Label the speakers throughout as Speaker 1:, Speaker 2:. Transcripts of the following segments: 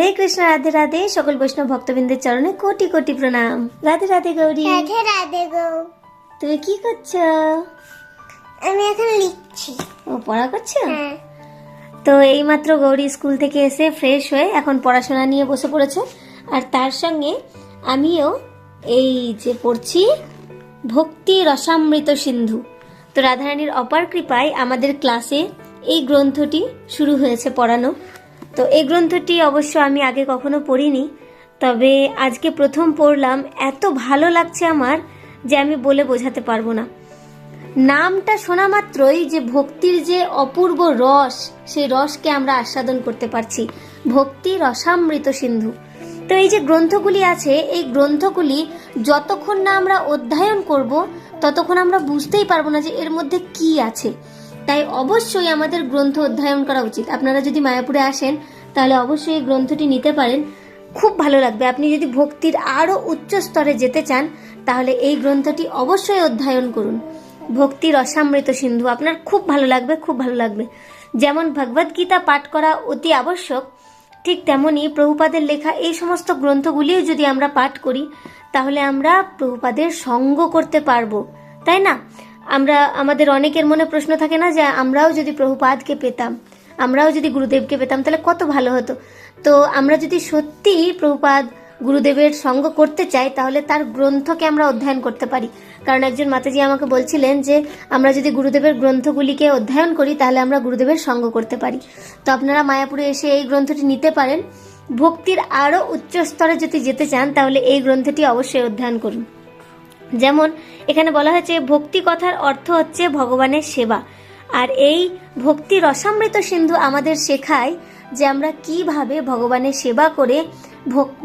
Speaker 1: হরে কৃষ্ণ রাধে রাধে সকল বৈষ্ণব ভক্তবৃন্দের চরণে কোটি কোটি প্রণাম রাধে রাধে গৌরী
Speaker 2: রাধে রাধে গৌ
Speaker 1: তুমি কি করছো
Speaker 2: আমি এখন লিখছি
Speaker 1: ও পড়া করছো হ্যাঁ। তো এইমাত্র গৌরী স্কুল থেকে এসে ফ্রেশ হয়ে এখন পড়াশোনা নিয়ে বসে পড়েছ আর তার সঙ্গে আমিও এই যে পড়ছি ভক্তি রসামৃত সিন্ধু তো রাধারানীর অপার কৃপায় আমাদের ক্লাসে এই গ্রন্থটি শুরু হয়েছে পড়ানো তো এই গ্রন্থটি অবশ্য আমি আগে কখনো পড়িনি তবে আজকে প্রথম পড়লাম এত ভালো লাগছে আমার যে আমি বলে বোঝাতে পারবো না নামটা শোনা মাত্রই যে ভক্তির যে অপূর্ব রস সেই রসকে আমরা আস্বাদন করতে পারছি ভক্তি রসামৃত সিন্ধু তো এই যে গ্রন্থগুলি আছে এই গ্রন্থগুলি যতক্ষণ না আমরা অধ্যয়ন করব ততক্ষণ আমরা বুঝতেই পারবো না যে এর মধ্যে কি আছে তাই অবশ্যই আমাদের গ্রন্থ অধ্যয়ন করা উচিত আপনারা যদি মায়াপুরে আসেন তাহলে অবশ্যই এই গ্রন্থটি নিতে পারেন খুব ভালো লাগবে আপনি যদি ভক্তির আরও উচ্চ স্তরে যেতে চান তাহলে এই গ্রন্থটি অবশ্যই অধ্যয়ন করুন ভক্তির অসামৃত সিন্ধু আপনার খুব ভালো লাগবে খুব ভালো লাগবে যেমন ভগবদ্গীতা পাঠ করা অতি আবশ্যক ঠিক তেমনই প্রভুপাদের লেখা এই সমস্ত গ্রন্থগুলিও যদি আমরা পাঠ করি তাহলে আমরা প্রভুপাদের সঙ্গ করতে পারবো তাই না আমরা আমাদের অনেকের মনে প্রশ্ন থাকে না যে আমরাও যদি প্রভুপাদকে পেতাম আমরাও যদি গুরুদেবকে পেতাম তাহলে কত ভালো হতো তো আমরা যদি সত্যি প্রভুপাদ গুরুদেবের সঙ্গ করতে চাই তাহলে তার গ্রন্থকে আমরা অধ্যয়ন করতে পারি কারণ একজন মাতাজি আমাকে বলছিলেন যে আমরা যদি গুরুদেবের গ্রন্থগুলিকে অধ্যয়ন করি তাহলে আমরা গুরুদেবের সঙ্গ করতে পারি তো আপনারা মায়াপুরে এসে এই গ্রন্থটি নিতে পারেন ভক্তির আরও উচ্চ স্তরে যদি যেতে চান তাহলে এই গ্রন্থটি অবশ্যই অধ্যয়ন করুন যেমন এখানে বলা হয়েছে ভক্তি কথার অর্থ হচ্ছে ভগবানের সেবা আর এই ভক্তি রসামৃত সিন্ধু আমাদের শেখায় যে আমরা কিভাবে ভগবানের সেবা করে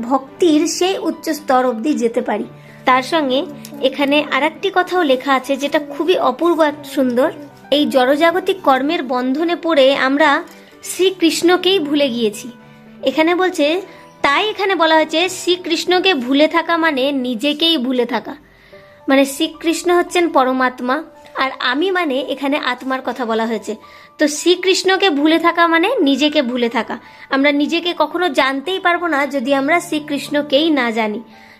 Speaker 1: ভক্তির সেই উচ্চ স্তর অবধি যেতে পারি তার সঙ্গে এখানে আর কথাও লেখা আছে যেটা খুবই অপূর্ব সুন্দর এই জড়জাগতিক কর্মের বন্ধনে পড়ে আমরা শ্রীকৃষ্ণকেই ভুলে গিয়েছি এখানে বলছে তাই এখানে বলা হয়েছে শ্রীকৃষ্ণকে ভুলে থাকা মানে নিজেকেই ভুলে থাকা মানে শ্রীকৃষ্ণ হচ্ছেন পরমাত্মা আর আমি মানে এখানে আত্মার কথা বলা হয়েছে তো শ্রীকৃষ্ণকে ভুলে থাকা মানে নিজেকে ভুলে থাকা আমরা নিজেকে কখনো জানতেই পারবো না যদি আমরা শ্রীকৃষ্ণকেই না জানি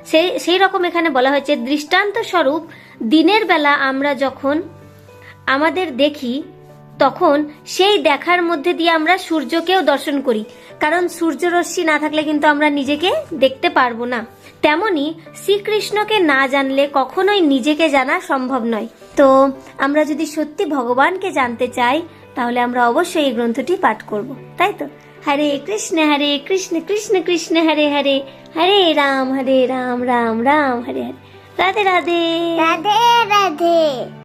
Speaker 1: সেই সেই রকম এখানে বলা হয়েছে দৃষ্টান্ত স্বরূপ দিনের বেলা আমরা যখন আমাদের দেখি তখন সেই দেখার মধ্যে দিয়ে আমরা সূর্যকেও দর্শন করি কারণ সূর্যরশ্মি না থাকলে কিন্তু আমরা নিজেকে দেখতে পারবো না তেমনি শ্রীকৃষ্ণকে না জানলে কখনোই নিজেকে জানা সম্ভব নয় তো আমরা যদি সত্যি ভগবানকে জানতে চাই তাহলে আমরা অবশ্যই এই গ্রন্থটি পাঠ করব তাই তো হরে কৃষ্ণ হরে কৃষ্ণ কৃষ্ণ কৃষ্ণ হরে হরে হরে রাম হরে রাম রাম রাম হরে হরে রাধে রাধে
Speaker 2: রাধে রাধে